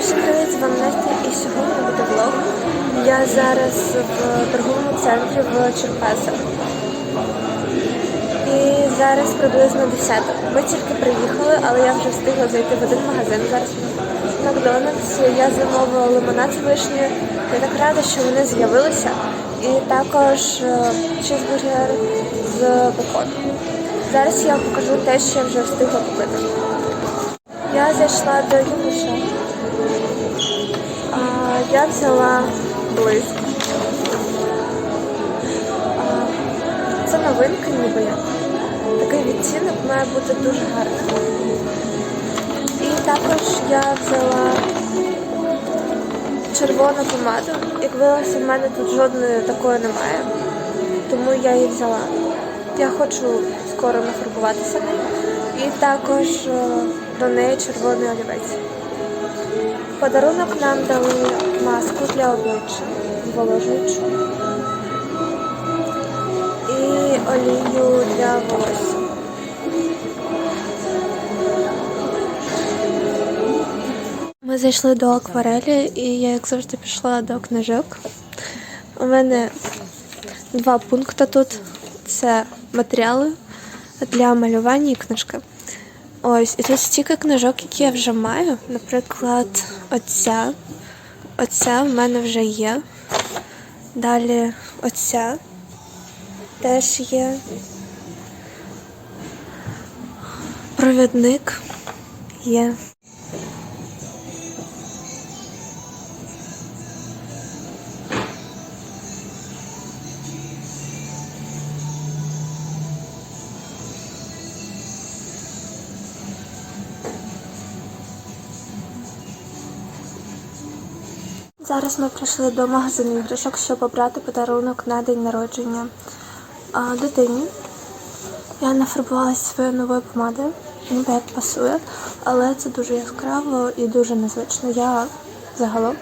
Усім привіт, з вами Настя і сьогодні буде влог. Я зараз в торговому центрі в Черкасах. І зараз приблизно 10. Ми тільки приїхали, але я вже встигла зайти в один магазин. Зараз Макдональдс. Я замовила лимонад з вишнею. Я так рада, що вони з'явилися. І також е, чизбургер з беконом. Зараз я вам покажу те, що я вже встигла купити. Я зайшла до Юніша. Я взяла блиск. Це новинка ніби. Такий відтінок має бути дуже гарний. І також я взяла червону помаду. Як виявилося, в мене тут жодної такої немає. Тому я її взяла. Я хочу скоро нафарбуватися. І також е, до неї червоний олівець. Подарунок нам дали маску для обличчя, зволожуючу. І олію для волосся. Ми зайшли до акварелі, і я, як завжди, пішла до книжок. У мене два пункти тут: це матеріали для малювання і книжки. Ось, і тут стільки книжок, які я вже маю. Наприклад, оця. Оця в мене вже є. Далі оця теж є. Провідник є. Зараз ми прийшли до магазину іграшок, щоб обрати подарунок на день народження а, дитині. Я нафарбувалася своєю новою помадою, ніби як пасує, але це дуже яскраво і дуже незвично. Я загалом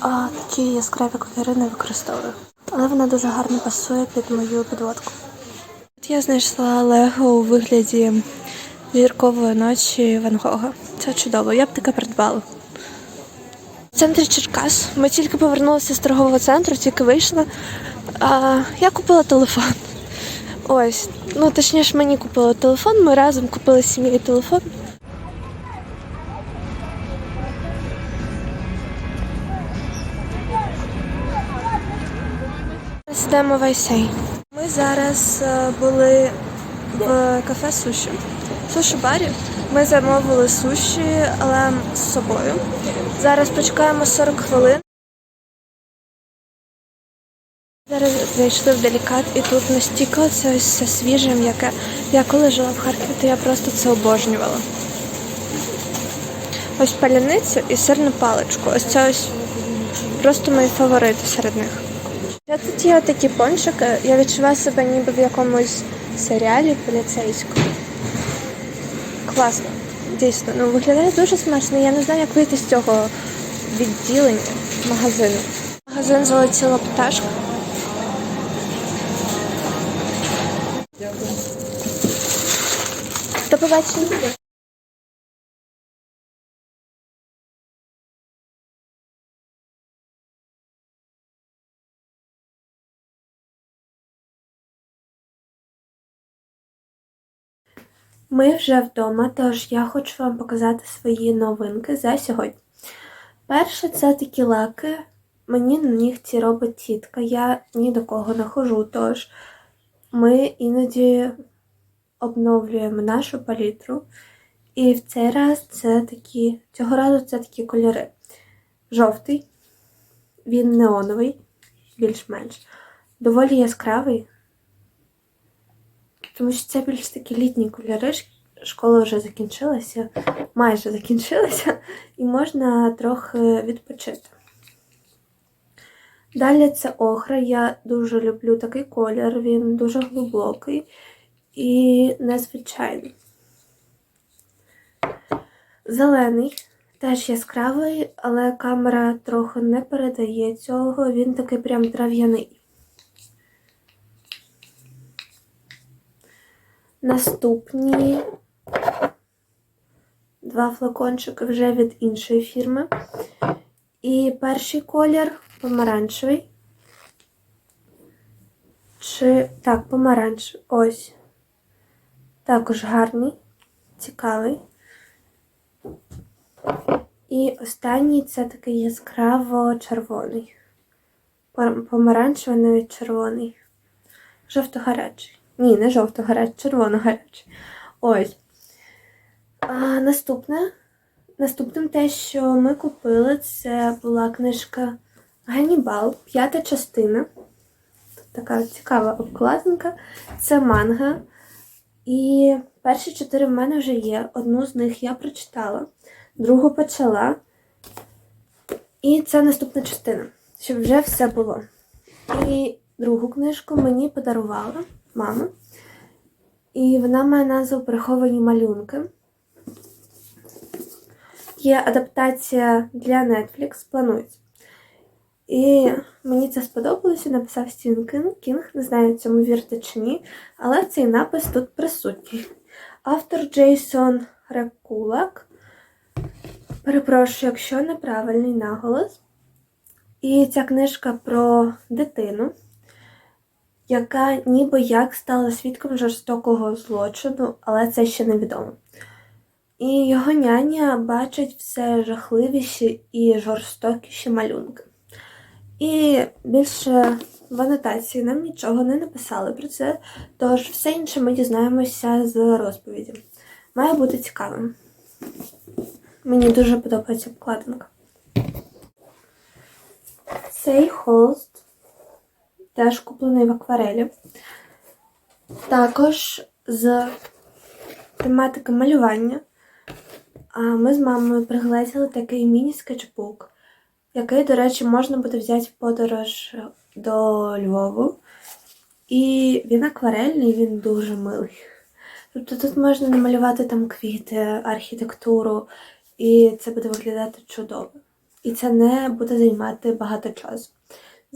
а, такі яскраві кольори не використовую. Але вона дуже гарно пасує під мою підводку. От я знайшла Лего у вигляді зіркової ночі Ван Гога. Це чудово, я б таке придбала. В центрі Черкас. Ми тільки повернулися з торгового центру, тільки вийшла. А, я купила телефон. Ось. Ну, точніше, мені купили телефон, ми разом купили сім'єю телефон. Йдемо в Айсей. Ми зараз е, були в кафе суші. Суші барі. Ми замовили суші, але з собою. Зараз почекаємо 40 хвилин. Зараз зайшли в делікат, і тут настільки це все свіже, м'яке. Я коли жила в Харкові, то я просто це обожнювала. Ось паляницю і сирну паличку. Ось це ось просто мої фаворити серед них. Я тут є такі пончики, я відчуваю себе ніби в якомусь серіалі поліцейському. Класно, дійсно. Ну виглядає дуже смачно. Я не знаю, як вийти з цього відділення магазину. Магазин залетіла пташка. Дякую. До побачення. Ми вже вдома, тож я хочу вам показати свої новинки за сьогодні. Перше, це такі лаки. Мені на нігті робить тітка. Я ні до кого не хожу, тож ми іноді обновлюємо нашу палітру. І в цей раз це такі, цього разу це такі кольори. Жовтий, він неоновий, більш-менш. Доволі яскравий, тому що це більш такі літні кольори. Школа вже закінчилася, майже закінчилася, і можна трохи відпочити. Далі це охра. Я дуже люблю такий колір, він дуже глибокий і незвичайний. Зелений теж яскравий, але камера трохи не передає цього, він такий прям трав'яний. Наступні два флакончики вже від іншої фірми. І перший колір помаранчевий. Чи так, помаранчевий. Ось. Також гарний, цікавий. І останній це такий яскраво червоний. Помаранчевий, навіть червоний. Жовто-гарячий. Ні, не жовто-гарячий, червоно-гарячий. Ось. А, наступне. Наступним те, що ми купили, це була книжка Ганнібал, п'ята частина. Тут така цікава обкладинка. Це манга. І перші чотири в мене вже є. Одну з них я прочитала, другу почала. І це наступна частина, щоб вже все було. І другу книжку мені подарувала мама. І вона має назву Приховані малюнки. Є адаптація для Netflix, планується. І мені це сподобалося, написав Стівен Кін- Кінг, не знаю, цьому вірте чи ні, але цей напис тут присутній. Автор Джейсон Рекулак. Перепрошую, якщо неправильний наголос. І ця книжка про дитину, яка ніби як стала свідком жорстокого злочину, але це ще невідомо. І його няня бачить все жахливіші і жорстокіші малюнки. І більше в анотації нам нічого не написали про це, тож все інше ми дізнаємося з розповіді. Має бути цікавим. Мені дуже подобається обкладинка. Цей холст теж куплений в акварелі. Також з тематики малювання. Ми з мамою пригледіли такий міні-скетчбук, який, до речі, можна буде взяти в подорож до Львову. І він акварельний, він дуже милий. Тобто тут можна намалювати там квіти, архітектуру, і це буде виглядати чудово. І це не буде займати багато часу.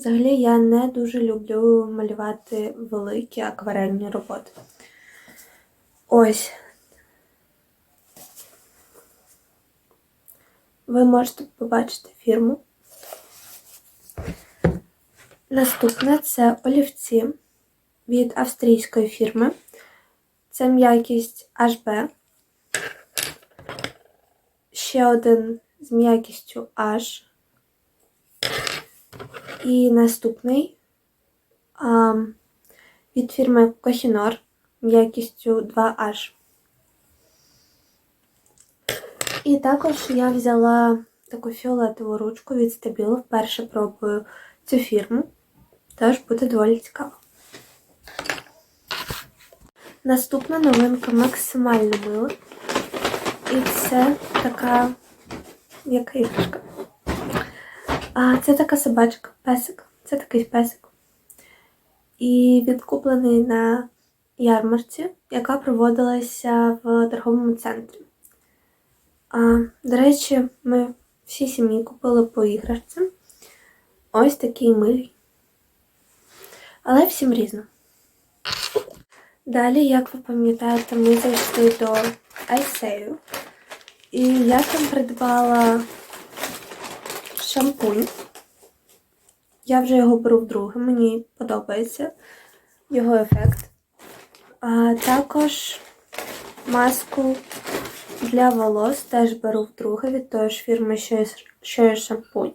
Взагалі, я не дуже люблю малювати великі акварельні роботи. Ось. Ви можете побачити фірму. Наступне це олівці від австрійської фірми. Це м'якість HB. Ще один з м'якістю H. І наступний а, від фірми Kohinoor м'якістю 2H. І також я взяла таку фіолетову ручку від Stabilo. Вперше пробую цю фірму. Теж буде доволі цікаво. Наступна новинка максимально мила. І це така іграшка. А це така собачка, песик. Це такий песик. І він куплений на ярмарці, яка проводилася в торговому центрі. А, до речі, ми всі сім'ї купили по іграшці. Ось такий милий. Але всім різно. Далі, як ви пам'ятаєте, ми зайшли до Айсею. І я там придбала шампунь. Я вже його беру вдруге, мені подобається його ефект. А також маску для волос теж беру вдруге від тої ж фірми, що є, шампунь.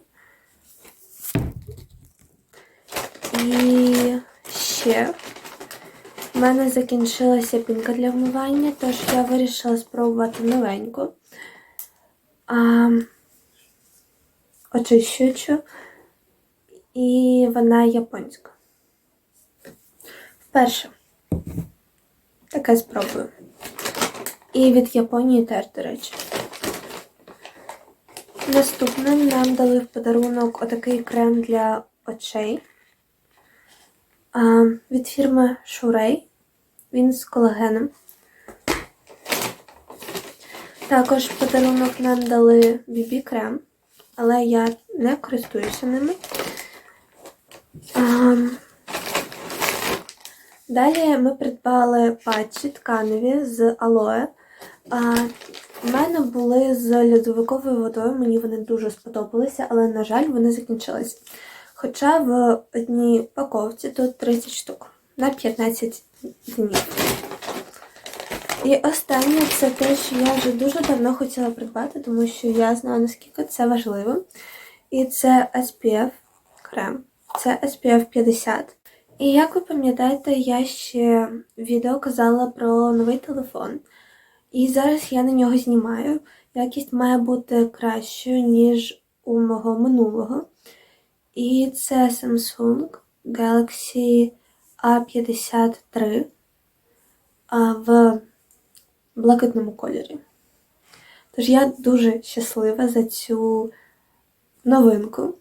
І ще в мене закінчилася пінка для вмивання, тож я вирішила спробувати новеньку. А, очищуючу. І вона японська. Вперше. Таке спробую. І від Японії теж, до речі. Наступним нам дали в подарунок отакий крем для очей. Від фірми Шурей. Він з колагеном. Також в подарунок нам дали BB крем, але я не користуюся ними. А, далі ми придбали патчі тканеві з алоe. А, у мене були з льодовиковою водою, мені вони дуже сподобалися, але, на жаль, вони закінчились. Хоча в одній упаковці тут 30 штук на 15 днів. І останнє це те, що я вже дуже давно хотіла придбати, тому що я знаю, наскільки це важливо. І це SPF крем. Це SPF 50. І як ви пам'ятаєте, я ще відео казала про новий телефон. І зараз я на нього знімаю. Якість має бути кращою, ніж у мого минулого. І це Samsung Galaxy A53 в блакитному кольорі. Тож я дуже щаслива за цю новинку.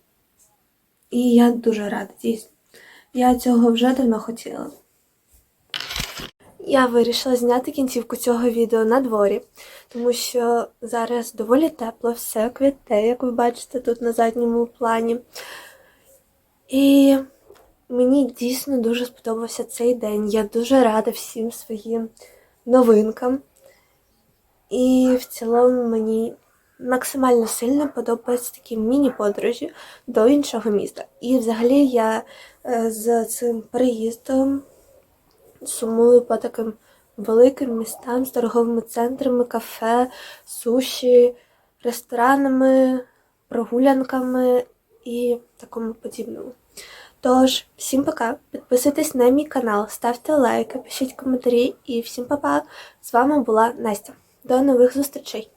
І я дуже рада, дійсно. Я цього вже давно хотіла. Я вирішила зняти кінцівку цього відео на дворі, тому що зараз доволі тепло, все квіте, як ви бачите тут на задньому плані. І мені дійсно дуже сподобався цей день. Я дуже рада всім своїм новинкам. І в цілому мені максимально сильно подобаються такі міні-подорожі до іншого міста. І взагалі я е, з цим переїздом сумую по таким великим містам з торговими центрами, кафе, суші, ресторанами, прогулянками і такому подібному. Тож, всім пока. Підписуйтесь на мій канал, ставте лайки, пишіть коментарі і всім па-па. З вами була Настя. До нових зустрічей!